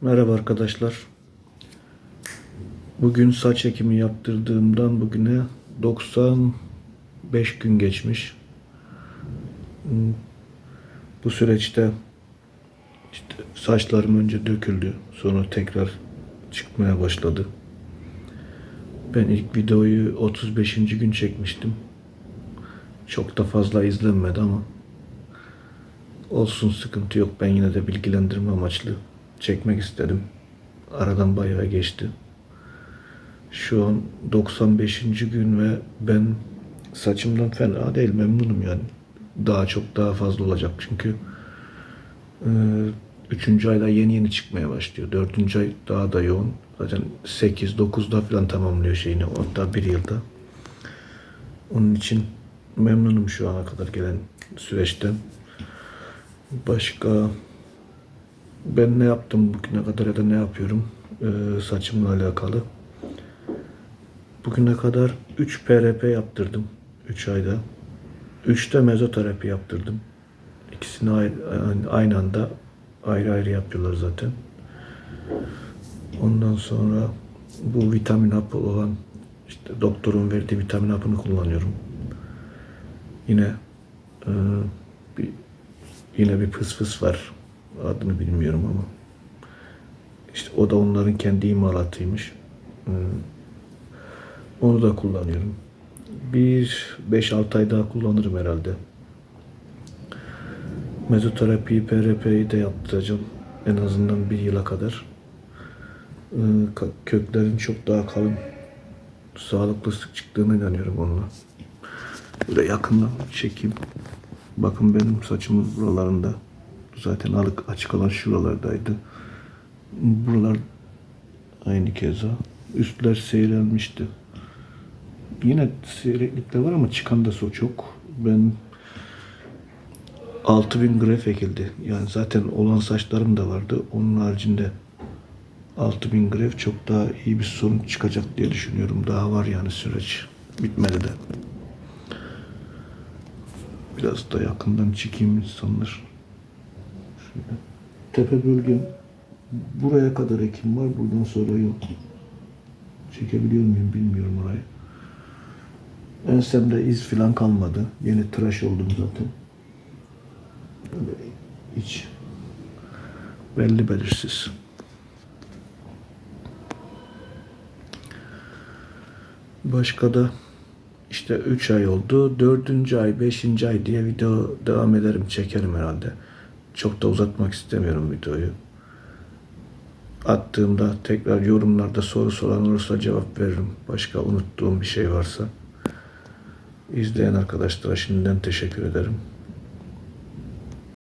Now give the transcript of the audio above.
Merhaba arkadaşlar. Bugün saç ekimi yaptırdığımdan bugüne 95 gün geçmiş. Bu süreçte işte saçlarım önce döküldü. Sonra tekrar çıkmaya başladı. Ben ilk videoyu 35. gün çekmiştim. Çok da fazla izlenmedi ama olsun sıkıntı yok. Ben yine de bilgilendirme amaçlı çekmek istedim. Aradan bayağı geçti. Şu an 95. gün ve ben saçımdan fena değil memnunum yani. Daha çok daha fazla olacak çünkü e, üçüncü ayda yeni yeni çıkmaya başlıyor. Dördüncü ay daha da yoğun. Zaten 8-9'da falan tamamlıyor şeyini. Hatta bir yılda. Onun için memnunum şu ana kadar gelen süreçten. Başka ben ne yaptım bugüne kadar ya da ne yapıyorum ee, saçımla alakalı. Bugüne kadar 3 PRP yaptırdım 3 ayda. 3 de mezoterapi yaptırdım. İkisini aynı anda ayrı ayrı yapıyorlar zaten. Ondan sonra bu vitamin hapı olan işte doktorun verdiği vitamin hapını kullanıyorum. Yine e, bir yine bir fıs fıs var. Adını bilmiyorum ama. İşte o da onların kendi imalatıymış. E, onu da kullanıyorum. Bir 5-6 ay daha kullanırım herhalde. Mezoterapi, PRP'yi de yaptıracağım. En azından bir yıla kadar. Ka- Köklerin çok daha kalın, sağlıklı sık çıktığına inanıyorum onunla. Böyle yakından çekeyim. Bakın benim saçımın buralarında zaten açık olan şuralardaydı. Buralar aynı keza. Üstler seyrelmişti. Yine seyreklik de var ama çıkan da so çok. Ben 6000 gref ekildi. Yani zaten olan saçlarım da vardı. Onun haricinde 6000 gref çok daha iyi bir sorun çıkacak diye düşünüyorum. Daha var yani süreç. Bitmedi de. Biraz da yakından çekeyim insanlar. Tepe bölgem buraya kadar ekim var. Buradan sonra yok. Çekebiliyor muyum bilmiyorum orayı. Ensemde iz falan kalmadı. Yeni tıraş oldum zaten. Böyle iç belli belirsiz. Başka da işte 3 ay oldu. 4. ay, 5. ay diye video devam ederim, çekerim herhalde. Çok da uzatmak istemiyorum videoyu. Attığımda tekrar yorumlarda soru soran olursa cevap veririm. Başka unuttuğum bir şey varsa. İzleyen arkadaşlara şimdiden teşekkür ederim.